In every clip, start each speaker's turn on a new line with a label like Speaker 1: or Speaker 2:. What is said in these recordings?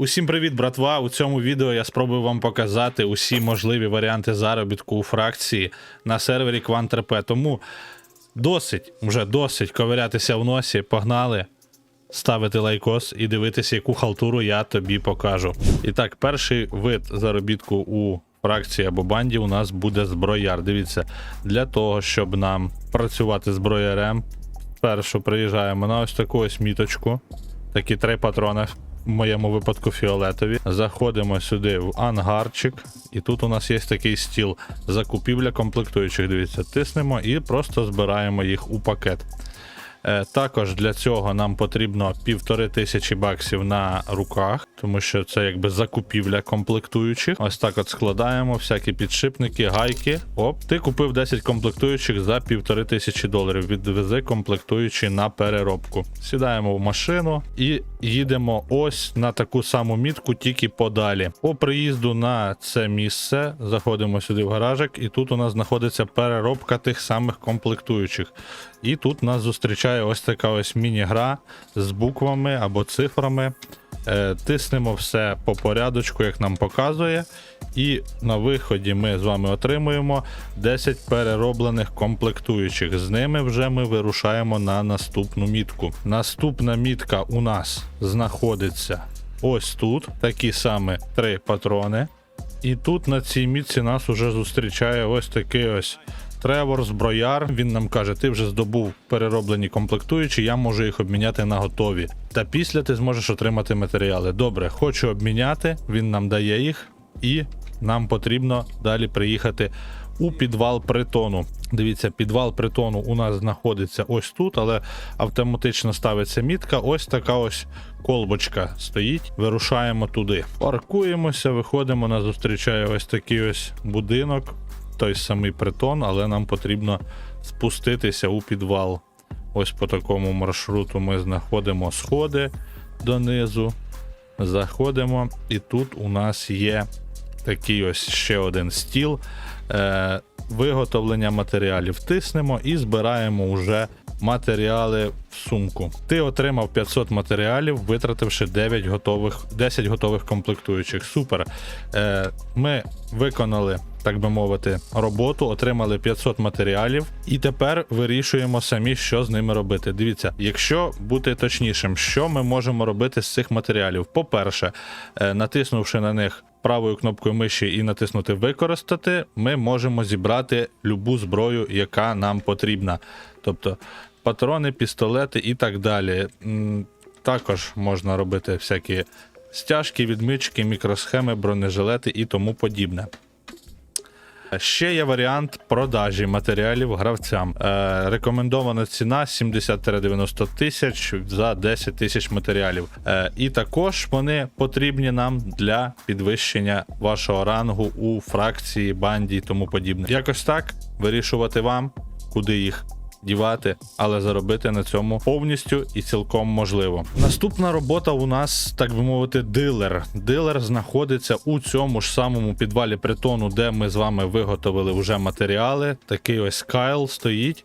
Speaker 1: Усім привіт, братва! У цьому відео я спробую вам показати усі можливі варіанти заробітку у фракції на сервері QuantRP. Тому досить, вже досить ковирятися в носі. Погнали ставити лайкос і дивитися, яку халтуру я тобі покажу. І так, перший вид заробітку у фракції або банді у нас буде зброяр. Дивіться, для того, щоб нам працювати зброярем, спершу приїжджаємо на ось таку ось міточку. Такі три патрони. В моєму випадку фіолетові. Заходимо сюди в ангарчик, і тут у нас є такий стіл закупівля комплектуючих. Дивіться, тиснемо і просто збираємо їх у пакет. Е, також для цього нам потрібно півтори тисячі баксів на руках, тому що це якби закупівля комплектуючих. Ось так от складаємо всякі підшипники, гайки. Оп, ти купив 10 комплектуючих за півтори тисячі доларів. Відвези комплектуючі на переробку. Сідаємо в машину і їдемо ось на таку саму мітку, тільки подалі. По приїзду на це місце заходимо сюди в гаражик, і тут у нас знаходиться переробка тих самих комплектуючих. І тут нас зустрічає ось така ось міні-гра з буквами або цифрами. Е, тиснемо все по порядочку, як нам показує. І на виході ми з вами отримуємо 10 перероблених комплектуючих. З ними вже ми вирушаємо на наступну мітку. Наступна мітка у нас знаходиться ось тут. Такі саме три патрони. І тут на цій мітці нас уже зустрічає ось такий ось Тревор зброяр. Він нам каже: ти вже здобув перероблені комплектуючі, я можу їх обміняти на готові. Та після ти зможеш отримати матеріали. Добре, хочу обміняти. Він нам дає їх, і нам потрібно далі приїхати у підвал притону. Дивіться, підвал притону у нас знаходиться ось тут, але автоматично ставиться мітка. Ось така ось колбочка стоїть. Вирушаємо туди. Паркуємося, виходимо на зустрічає ось такий ось будинок той самий притон, але нам потрібно спуститися у підвал. Ось по такому маршруту ми знаходимо сходи донизу, заходимо, і тут у нас є такий ось ще один стіл. Е, Виготовлення матеріалів тиснемо і збираємо вже матеріали в сумку. Ти отримав 500 матеріалів, витративши 9 готових, 10 готових комплектуючих. Супер. Е, Ми виконали, так би мовити, роботу, отримали 500 матеріалів, і тепер вирішуємо самі, що з ними робити. Дивіться, якщо бути точнішим, що ми можемо робити з цих матеріалів? По-перше, е, натиснувши на них. Правою кнопкою миші і натиснути Використати, ми можемо зібрати любу зброю, яка нам потрібна. Тобто патрони, пістолети і так далі. Також можна робити всякі стяжки, відмички, мікросхеми, бронежилети і тому подібне. Ще є варіант продажі матеріалів гравцям. Е, рекомендована ціна 70-90 тисяч за 10 тисяч матеріалів. Е, і також вони потрібні нам для підвищення вашого рангу у фракції, банді і тому подібне. Якось так вирішувати вам, куди їх дівати, але заробити на цьому повністю і цілком можливо. Наступна робота у нас, так би мовити, дилер. Дилер знаходиться у цьому ж самому підвалі притону, де ми з вами виготовили вже матеріали. Такий ось Кайл стоїть.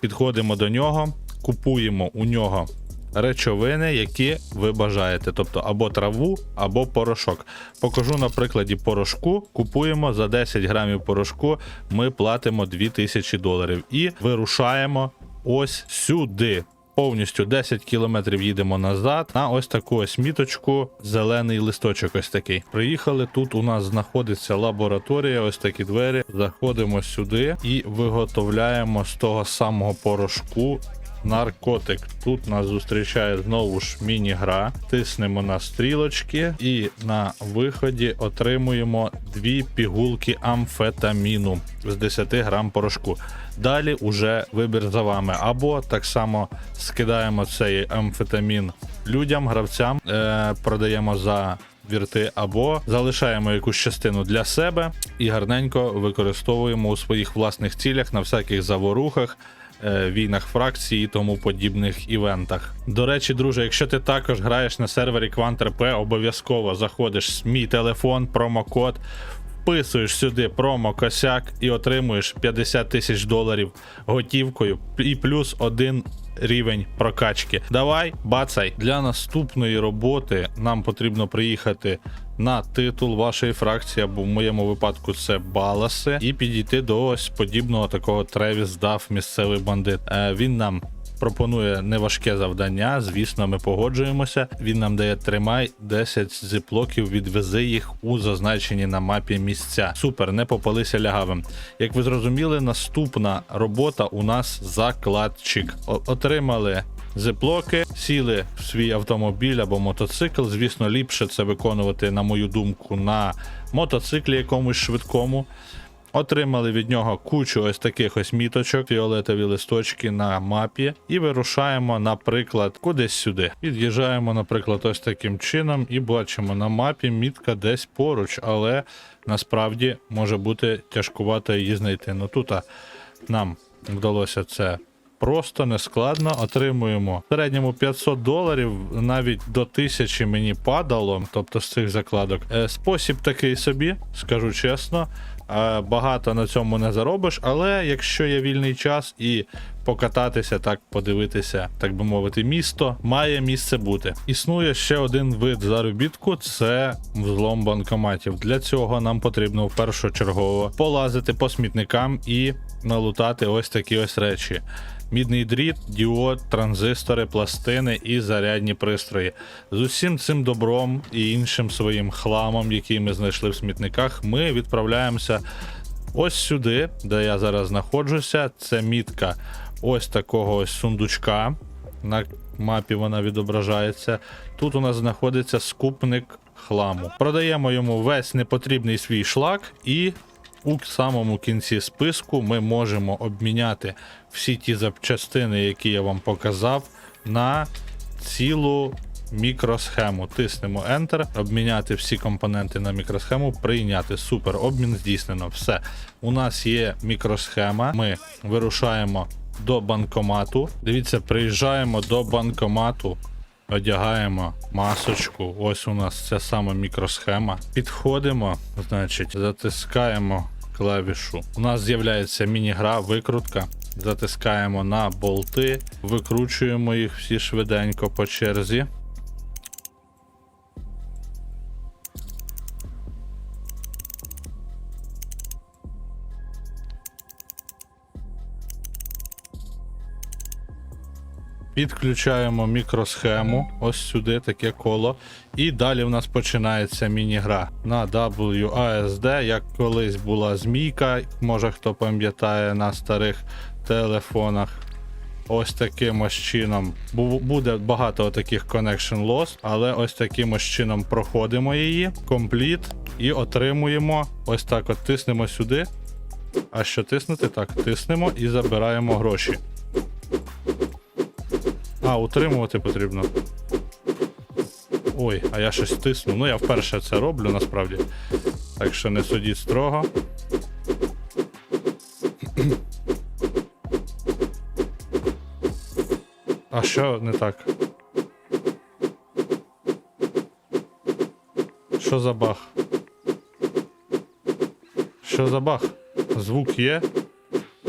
Speaker 1: Підходимо до нього, купуємо у нього. Речовини, які ви бажаєте, тобто або траву, або порошок. Покажу на прикладі порошку. Купуємо за 10 грамів порошку, ми платимо 2000 доларів і вирушаємо ось сюди. Повністю 10 кілометрів їдемо назад на ось таку ось міточку, зелений листочок. Ось такий. Приїхали. Тут у нас знаходиться лабораторія, ось такі двері. Заходимо сюди і виготовляємо з того самого порошку наркотик. Тут нас зустрічає знову ж міні-гра. Тиснемо на стрілочки і на виході отримуємо дві пігулки амфетаміну з 10 грам порошку. Далі уже вибір за вами. Або так само скидаємо цей амфетамін людям, гравцям, е, продаємо за. Вірти або залишаємо якусь частину для себе і гарненько використовуємо у своїх власних цілях на всяких заворухах, війнах фракції і тому подібних івентах. До речі, друже, якщо ти також граєш на сервері QuantRP, обов'язково заходиш в мій телефон, промокод. Вписуєш сюди промо косяк і отримуєш 50 тисяч доларів готівкою і плюс один рівень прокачки. Давай, бацай. Для наступної роботи нам потрібно приїхати на титул вашої фракції, або в моєму випадку це Баласи, і підійти до ось подібного такого Тревіс Дав місцевий бандит. Е, він нам. Пропонує неважке завдання. Звісно, ми погоджуємося. Він нам дає тримай 10 зиплоків, відвези їх у зазначені на мапі місця. Супер, не попалися лягавим. Як ви зрозуміли, наступна робота у нас закладчик. О- отримали зиплоки, сіли в свій автомобіль або мотоцикл. Звісно, ліпше це виконувати, на мою думку, на мотоциклі якомусь швидкому. Отримали від нього кучу ось таких ось міточок, фіолетові листочки на мапі, і вирушаємо, наприклад, кудись сюди. Під'їжджаємо, наприклад, ось таким чином, і бачимо на мапі мітка десь поруч, але насправді може бути тяжкувато її знайти. Ну тут нам вдалося це. Просто нескладно отримуємо в середньому 500 доларів, навіть до 1000 мені падало, тобто з цих закладок. Е, Спосіб такий собі, скажу чесно. Багато на цьому не заробиш, але якщо є вільний час і покататися, так подивитися, так би мовити, місто має місце бути. Існує ще один вид заробітку це взлом банкоматів. Для цього нам потрібно першочергово полазити по смітникам і налутати ось такі ось речі. Мідний дріт, діод, транзистори, пластини і зарядні пристрої. З усім цим добром і іншим своїм хламом, який ми знайшли в смітниках, ми відправляємося ось сюди, де я зараз знаходжуся. Це мітка ось такого ось сундучка. На мапі вона відображається. Тут у нас знаходиться скупник хламу. Продаємо йому весь непотрібний свій шлак і у самому кінці списку ми можемо обміняти всі ті запчастини, які я вам показав, на цілу мікросхему. Тиснемо Enter, обміняти всі компоненти на мікросхему, прийняти. Супер, обмін здійснено. Все. У нас є мікросхема. Ми вирушаємо до банкомату. Дивіться, приїжджаємо до банкомату. Одягаємо масочку. Ось у нас ця сама мікросхема. Підходимо, значить, затискаємо клавішу. У нас з'являється міні-гра, викрутка. Затискаємо на болти, викручуємо їх всі швиденько по черзі. Підключаємо мікросхему, ось сюди таке коло. І далі в нас починається міні-гра на WASD, як колись була змійка, може хто пам'ятає на старих телефонах. Ось таким ось чином. Буде багато таких connection loss, але ось таким ось чином проходимо її, компліт, і отримуємо ось так от тиснемо сюди. А що тиснути? Так, тиснемо і забираємо гроші. А, утримувати потрібно. Ой, а я щось тисну. Ну, я вперше це роблю насправді. Так що не судіть строго. А що не так? Що за баг? Що за баг? Звук є,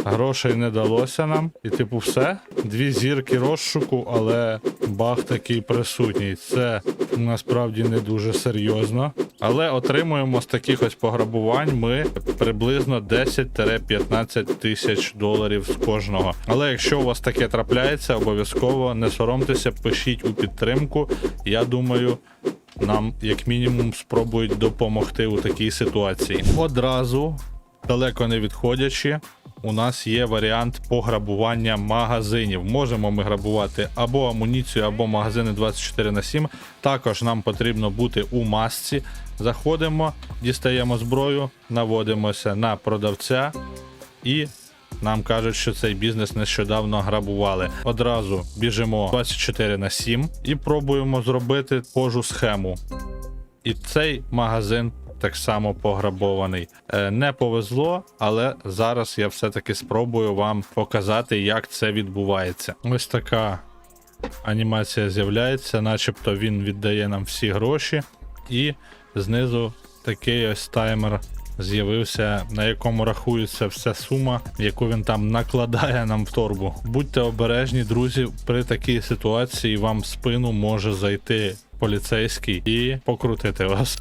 Speaker 1: Грошей не далося нам. І, типу, все. Дві зірки розшуку, але баг такий присутній. Це насправді не дуже серйозно. Але отримуємо з таких ось пограбувань ми приблизно 10-15 тисяч доларів з кожного. Але якщо у вас таке трапляється, обов'язково не соромтеся, пишіть у підтримку. Я думаю. Нам, як мінімум, спробують допомогти у такій ситуації. Одразу, далеко не відходячи, у нас є варіант пограбування магазинів. Можемо ми грабувати або амуніцію, або магазини 24 на 7. Також нам потрібно бути у масці. Заходимо, дістаємо зброю, наводимося на продавця і. Нам кажуть, що цей бізнес нещодавно грабували. Одразу біжимо 24 на 7 і пробуємо зробити схожу схему. І цей магазин так само пограбований. Е, не повезло, але зараз я все-таки спробую вам показати, як це відбувається. Ось така анімація з'являється, начебто він віддає нам всі гроші, і знизу такий ось таймер з'явився, на якому рахується вся сума, яку він там накладає нам в торбу. Будьте обережні, друзі, при такій ситуації вам в спину може зайти поліцейський і покрутити вас.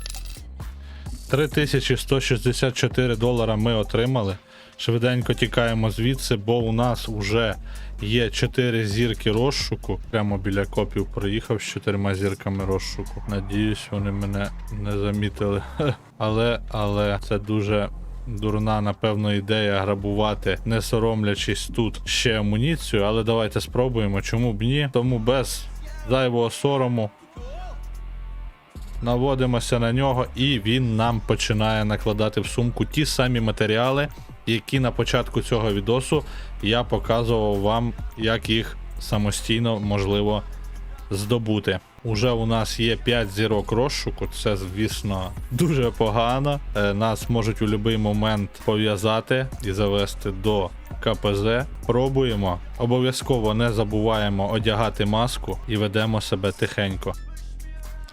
Speaker 1: 3164 долара ми отримали. Швиденько тікаємо звідси, бо у нас вже є 4 зірки розшуку. Прямо біля копів проїхав з чотирма зірками розшуку. Надіюсь, вони мене не замітили. Але, але це дуже дурна, напевно, ідея грабувати, не соромлячись тут ще амуніцію. Але давайте спробуємо, чому б ні. Тому без зайвого сорому наводимося на нього, і він нам починає накладати в сумку ті самі матеріали, які на початку цього відосу я показував вам, як їх самостійно можливо здобути. Уже у нас є 5 зірок розшуку, це, звісно, дуже погано. Е, Нас можуть у будь-який момент пов'язати і завести до КПЗ. Пробуємо. Обов'язково не забуваємо одягати маску і ведемо себе тихенько.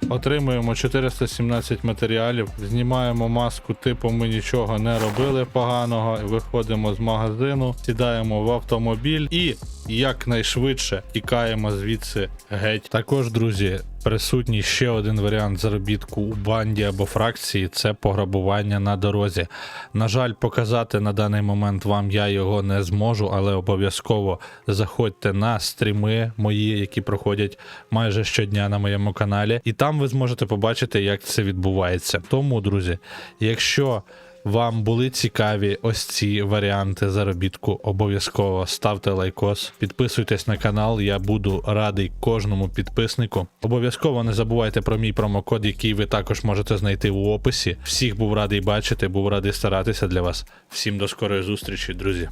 Speaker 1: Отримуємо 417 матеріалів, знімаємо маску, типу ми нічого не робили поганого, виходимо з магазину, сідаємо в автомобіль і якнайшвидше тікаємо звідси геть. Також, друзі, присутній ще один варіант заробітку у банді або фракції це пограбування на дорозі. На жаль, показати на даний момент вам я його не зможу, але обов'язково заходьте на стріми мої, які проходять майже щодня на моєму каналі, і там ви зможете побачити, як це відбувається. Тому, друзі, якщо вам були цікаві ось ці варіанти заробітку, обов'язково ставте лайкос, підписуйтесь на канал, я буду радий кожному підписнику. Обов'язково не забувайте про мій промокод, який ви також можете знайти у описі. Всіх був радий бачити, був радий старатися для вас. Всім до скорої зустрічі, друзі.